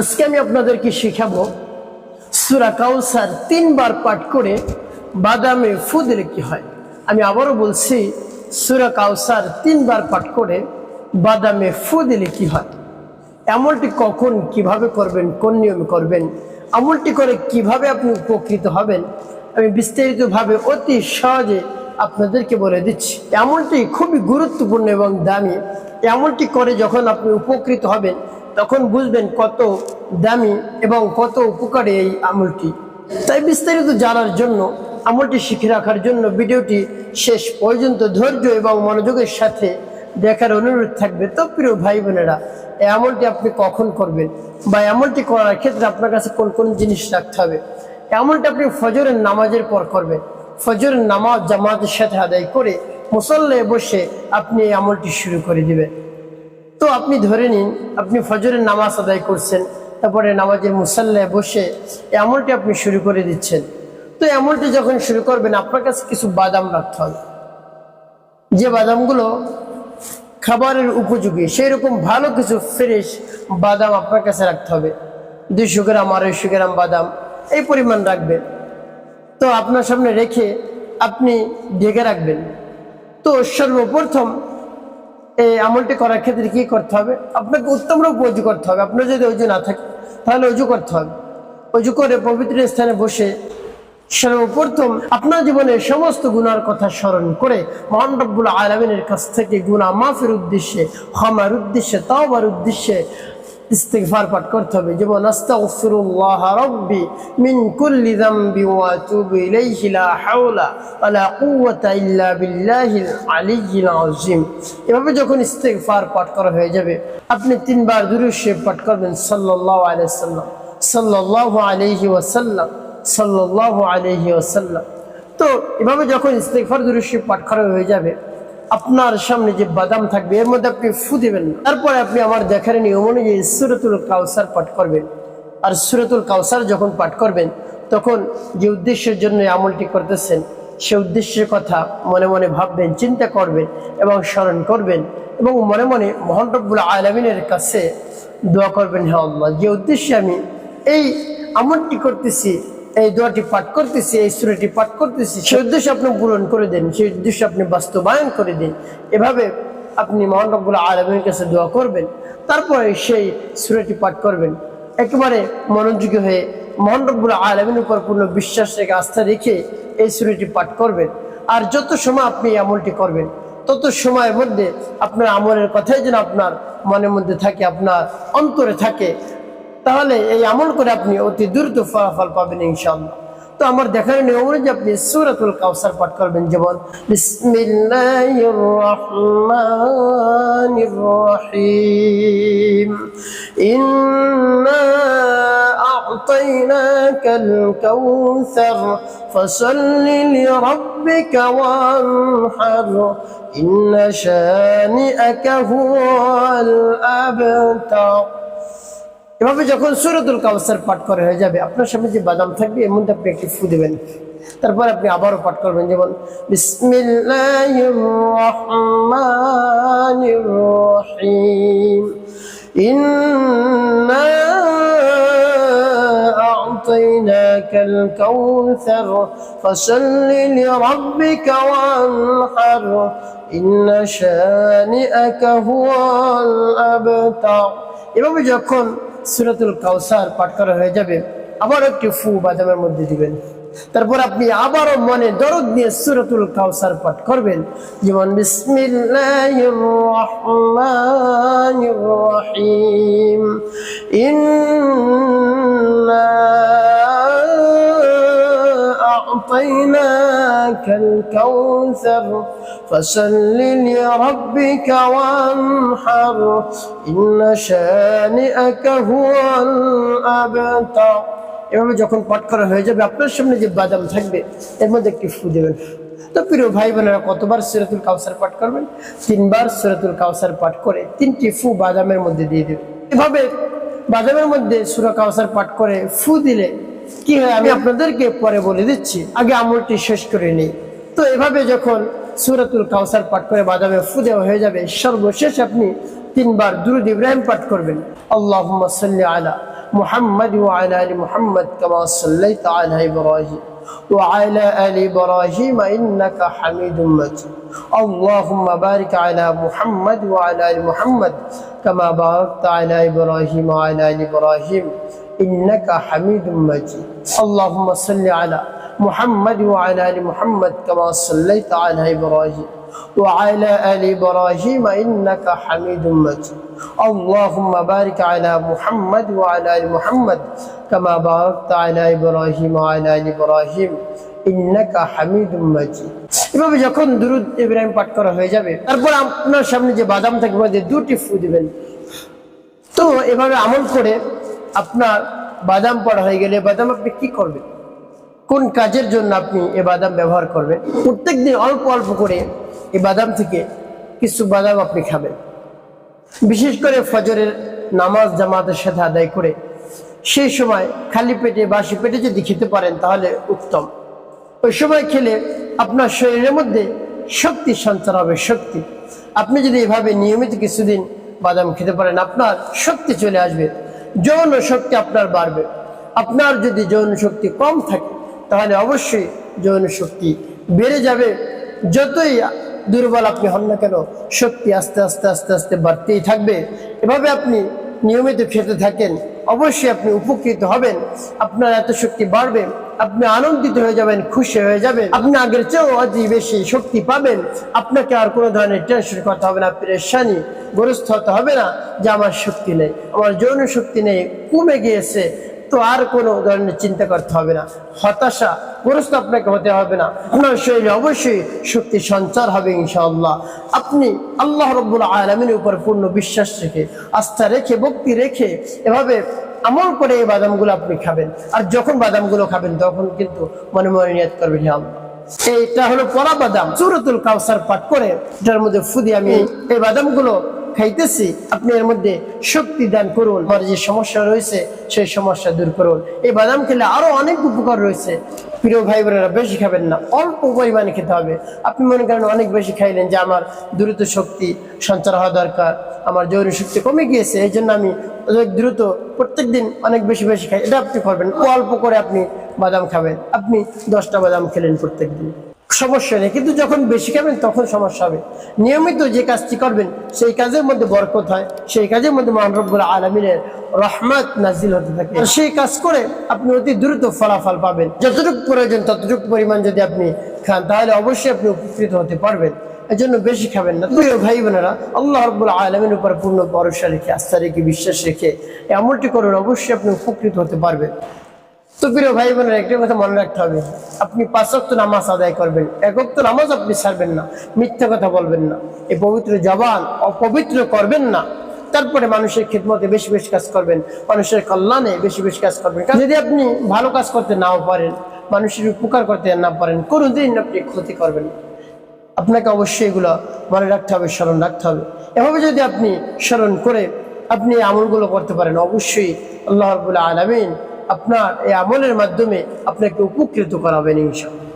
আজকে আমি আপনাদেরকে শিখাবো সুরা কাউসার তিনবার পাঠ করে বাদামে ফু দিলে কি হয়। আমি আবারও বলছি, সুরা কাউসার তিনবার পাঠ করে বাদামে ফু দিলে কি হয়। এমনটি কখন কীভাবে করবেন, কোন নিয়মে করবেন, আমলটি করে কীভাবে আপনি উপকৃত হবেন, আমি বিস্তারিতভাবে অতি সহজে আপনাদেরকে বলে দিচ্ছি। এমনটি খুবই গুরুত্বপূর্ণ এবং দামি। এমনটি করে যখন আপনি উপকৃত হবেন তখন বুঝবেন কত দামি এবং কত উপকারী এই আমলটি। তাই বিস্তারিত জানার জন্য, আমলটি শিখে রাখার জন্য ভিডিওটি শেষ পর্যন্ত ধৈর্য এবং মনোযোগের সাথে দেখার অনুরোধ থাকবে। তো প্রিয় ভাই বোনেরা, এই আমলটি আপনি কখন করবেন বা আমলটি করার ক্ষেত্রে আপনার কাছে কোন কোন জিনিস রাখতে হবে? আমলটি আপনি ফজরের নামাজের পর করবেন। ফজরের নামাজ জামাতের সাথে আদায় করে মুসল্লায় বসে আপনি এই আমলটি শুরু করে দিবেন। তো আপনি ধরে নিন, আপনি ফজরের নামাজ আদায় করছেন, তারপরে নামাজের মুসাল্লায় বসে এই আমলটি আপনি শুরু করে দিচ্ছেন। তো এই আমলটি যখন শুরু করবেন, আপনার কাছে কিছু বাদাম রাখতে হবে। যে বাদামগুলো খাবারের উপযোগী সেই রকম ভালো কিছু ফ্রেশ বাদাম আপনার কাছে রাখতে হবে। দুইশো গ্রাম, আড়াইশো গ্রাম বাদাম, এই পরিমাণ রাখবেন। তো আপনার সামনে রেখে আপনি ঢেকে রাখবেন। তো সর্বপ্রথম এই আমলটি করার ক্ষেত্রে কি করতে হবে? আপনাকে উত্তম রূপ অজু করতে হবে। আপনার যদি অজু না থাকে, তাহলে অজু করতে হবে। অজু করে পবিত্র স্থানে বসে সর্বপ্রথম আপনার জীবনে সমস্ত গুনার কথা স্মরণ করে মহান আলমিনের কাছ থেকে গুণা মাফের উদ্দেশ্যে, ক্ষমার উদ্দেশ্যে, তাওবার উদ্দেশ্যে ইস্তেগফার পাঠ করতে হবে। যেমন, আস্তাগফিরুল্লাহ রাব্বি মিন কুল্লি যামবি ওয়া আতুবু ইলাইহি লা হাওলা ওয়ালা কুওয়াতা ইল্লা বিল্লাহিল আলিয়্যিল আযীম। এভাবে যখন ইস্তেগফার পাঠ করা হয়ে যাবে, আপনি তিনবার দুরূদ শরীফ পাঠ করবেন সাল্লাল্লাহু আলাইহি ওয়াসাল্লাম। সাল্লাল্লাহু আলাইহি ওয়াসাল্লাম, সাল্লাল্লাহু আলাইহি ওয়াসাল্লাম। তো এভাবে যখন ইস্তেগফার দুরূদ শরীফ পাঠ করা হয়ে যাবে আপনার সামনে যে বাদাম থাকবে, এর মধ্যে আপনি ফু দেবেন। তারপরে আপনি আমার দেখার নিয়ম অনুযায়ী সুরতুল কাউসার পাঠ করবেন। আর সুরতুল কাউসার যখন পাঠ করবেন, তখন যে উদ্দেশ্যের জন্য আমলটি করতেছেন, সে উদ্দেশ্যের কথা মনে মনে ভাববেন, চিন্তা করবেন এবং স্মরণ করবেন এবং মনে মনে মহান রব্বুল আলমিনের কাছে দোয়া করবেন হ্যাঁ যে উদ্দেশ্যে আমি এই আমলটি করতেছি এই দোয়াটি পাঠ করতেছি, এই সুরাটি পাঠ করতেছি। সেই উদ্দেশ্য আপনি পূরণ করে দেন সেই উদ্দেশ্য আপনি বাস্তবায়ন করে দিন। এভাবে আপনি মহান রব্বুল আলমীর কাছে দোয়া করবেন, তারপরে সেই সুরাটি পাঠ করবেন। একেবারে মনোযোগী হয়ে মহান রব্বুল আলমীর উপর পূর্ণ বিশ্বাস রেখে, আস্থা রেখে এই সুরাটি পাঠ করবেন। আর যত সময় আপনি এই আমলটি করবেন, তত সময়ের মধ্যে আপনার আমলের কথাই যেন আপনার মনের মধ্যে থাকে, আপনার অন্তরে থাকে। তাহলে এই আমল করে আপনি অতি দ্রুত ফলাফল পাবেন ইনশাল্লাহ তো আমার দেখার নিয়ম অনুযায়ী আপনি সুরাতুল কাউসার পাঠ করবেন যেমন বিসমিল্লাহির রহমানির রহিম ইন্না أعطيناك الكوثر فصل لربك وانحر إن شانئك هو الأبتر এভাবে যখন সুরতুল কাউসার পাঠ করা হয়ে যাবে আপনার সামনে যে বাদাম থাকবে এর মধ্যে আপনি একটি ফু দেবেন তারপর আপনি আবারও পাঠ করবেন যেমন বিসমিল্লাহির রহমানির রহিম ইন্না أعطيناك الكوثر فصل لربك وانحر إن شانئك هو الأبتر এভাবে যখন সুরাতুল কাউসার পাঠ করা হয়ে যাবে। আবার একটি ফু বাদামের মধ্যে দিবেন। তারপর আপনি আবারও মনে দরদ নিয়ে সুরাতুল কাউসার পাঠ করবেন। যেমন রহিম ইন্না أعطيناك الكوثر فصل لربك وانحر إن شانئك هو الأبتر এভাবে যখন পাঠ করা হয়ে যাবে আপনার সামনে যে বাদাম থাকবে এর মধ্যে একটি ফু দেবেন তো প্রিয় ভাই বোনেরা কতবার সিরাতুল কাউসার পাঠ করবেন তিনবার সিরাতুল কাউসার পাঠ করে তিনটি ফু বাদামের মধ্যে দিয়ে দেবেন এভাবে বাদামের মধ্যে সুরা কাউসার পাঠ করে ফু দিলে কি হয় আমি আপনাদেরকে পরে বলে দিচ্ছি আগে আমলটি শেষ করে নিই তো এভাবে যখন সুরাতুল কাউসার পাঠ করে বাদামে ফু দেওয়া হয়ে যাবে সর্বশেষ আপনি তিনবার দুরুদ ইব্রাহিম পাঠ করবেন আল্লাহুম্মা সাল্লি আলা মুহাম্মদ ওয়া আলা আলি মুহাম্মদ কামা সাল্লাইতা আলা ইব্রাহিম وعلى آل إبراهيم إنك حميد مجيد اللهم بارك على محمد وعلى آل محمد كما باركت على إبراهيم وعلى آل إبراهيم إنك حميد مجيد اللهم صل على محمد وعلى آل محمد كما صليت على إبراهيم وعلى آل إبراهيم إنك حميد مجيد اللهم بارك على محمد وعلى آل محمد كما باركت على إبراهيم وعلى آل إبراهيم إنك حميد مجيد এভাবে যখন দুরুদ ইব্রাহিম পাঠ করা হয়ে যাবে তারপর আপনার সামনে যে বাদাম থাকবে মধ্যে দুটি ফু দিবেন তো এভাবে আমল করে আপনার বাদাম পড়া হয়ে গেলে বাদাম আপনি কি করবেন? কোন কাজের জন্য আপনি এ বাদাম ব্যবহার করবেন? প্রত্যেকদিন অল্প অল্প করে এ বাদাম থেকে কিছু বাদাম আপনি খাবেন। বিশেষ করে ফজরের নামাজ জামাতের সাথে আদায় করে সেই সময় খালি পেটে বাসি পেটে যদি খেতে পারেন তাহলে উত্তম। ওই সময় খেলে আপনার শরীরের মধ্যে শক্তি সঞ্চার হবে, শক্তি। আপনি যদি এভাবে নিয়মিত কিছুদিন বাদাম খেতে পারেন, আপনার শক্তি চলে আসবে। যৌন শক্তি আপনার বাড়বে। আপনার যদি যৌন শক্তি কম থাকে, তাহলে অবশ্যই যৌন শক্তি বেড়ে যাবে। যতই দুর্বল আপনি হন না কেন, শক্তি আস্তে আস্তে আস্তে আস্তে বাড়তেই থাকবে। এভাবে আপনি নিয়মিত খেতে থাকেন, অবশ্যই আপনি উপকৃত হবেন। আপনার এত শক্তি বাড়বে, আপনি আনন্দিত হয়ে যাবেন, খুশি হয়ে যাবেন। আপনি আগের চেয়েও অতি বেশি শক্তি পাবেন। আপনাকে আর কোনো ধরনের টেনশন করতে হবে না, পেরেশানি গ্রস্ত হতে হবে না যে আমার শক্তি নেই। আমার যৌন শক্তি নেই, কমে গিয়েছে। তো আর কোনো ধরনের চিন্তা করতে হবে না। হতাশা গ্রস্ত আপনাকে হতে হবে না। আপনার শরীরে অবশ্যই শক্তি সঞ্চার হবে ইনশাআল্লাহ। আপনি আল্লাহ রব্বুল আলমিনের উপর পূর্ণ বিশ্বাস রেখে, আস্থা রেখে, ভক্তি রেখে এভাবে আমল করে এই বাদামগুলো আপনি খাবেন। আর যখন বাদামগুলো খাবেন, তখন কিন্তু মনে মনে নিয়ত করবেন আল্লাহ। এইটা হলো পরা বাদাম সুরতুল কাউসার পাঠ করে এটার মধ্যে ফুদি আমি এই বাদামগুলো খাইতেছি, আপনি এর মধ্যে শক্তি দান করুন। আমার যে সমস্যা রয়েছে, সেই সমস্যা দূর করুন। এই বাদাম খেলে আরও অনেক উপকার রয়েছে। প্রিয় ভাই বোনেরা বেশি খাবেন না, অল্প পরিমাণে খেতে হবে। আপনি মনে করেন অনেক বেশি খাইলেন যে আমার দ্রুত শক্তি সঞ্চার হওয়া দরকার, আমার যৌন শক্তি কমে গিয়েছে, এই জন্য আমি অনেক দ্রুত প্রত্যেকদিন অনেক বেশি বেশি খাই। এটা আপনি করবেন, অল্প করে আপনি বাদাম খাবেন। আপনি দশটা বাদাম খেলেন প্রত্যেকদিন। সমস্যা নেই। কিন্তু যখন বেশি খাবেন, তখন সমস্যা হবে। নিয়মিত যে কাজটি করবেন, সেই কাজের মধ্যে বরকত হয়। সেই কাজের মধ্যে মহানরব্বুল আলমিনের রহমত নাজিল হতে থাকে। সেই কাজ করে আপনি অতি দ্রুত ফলাফল পাবেন। যতটুকু প্রয়োজন, ততটুকু পরিমাণ যদি আপনি খান, তাহলে অবশ্যই আপনি উপকৃত হতে পারবেন। এজন্য বেশি খাবেন না। প্রিয় ভাই বোনেরা, আল্লাহ রব্বুল আলমের উপর পূর্ণ ভরসা রেখে, আস্থা রেখে, বিশ্বাস রেখে, এমনটি করুন অবশ্যই আপনি উপকৃত হতে পারবেন। তো প্রিয় ভাই বোনের একটা কথা মনে রাখতে হবে। আপনি পাঁচক্ত নামাজ আদায় করবেন একক্ত নামাজ আপনি ছাড়বেন না, মিথ্যা কথা বলবেন না, এই পবিত্র জবান অপবিত্র করবেন না। তারপরে মানুষের খিদমতে বেশি বেশি কাজ করবেন, মানুষের কল্যাণে বেশি বেশি কাজ করবেন। যদি আপনি ভালো কাজ করতে নাও পারেন, মানুষের উপকার করতে না পারেন, কোনোদিন আপনি ক্ষতি করবেন আপনাকে অবশ্যই এগুলো মনে রাখতে হবে, স্মরণ রাখতে হবে। এভাবে যদি আপনি স্মরণ করে আপনি আমলগুলো করতে পারেন, অবশ্যই আল্লাহ রবুল্লা আলমিন আপনার এই আমলের মাধ্যমে আপনাকে উপকৃত করাবেন ইনশাল্লাহ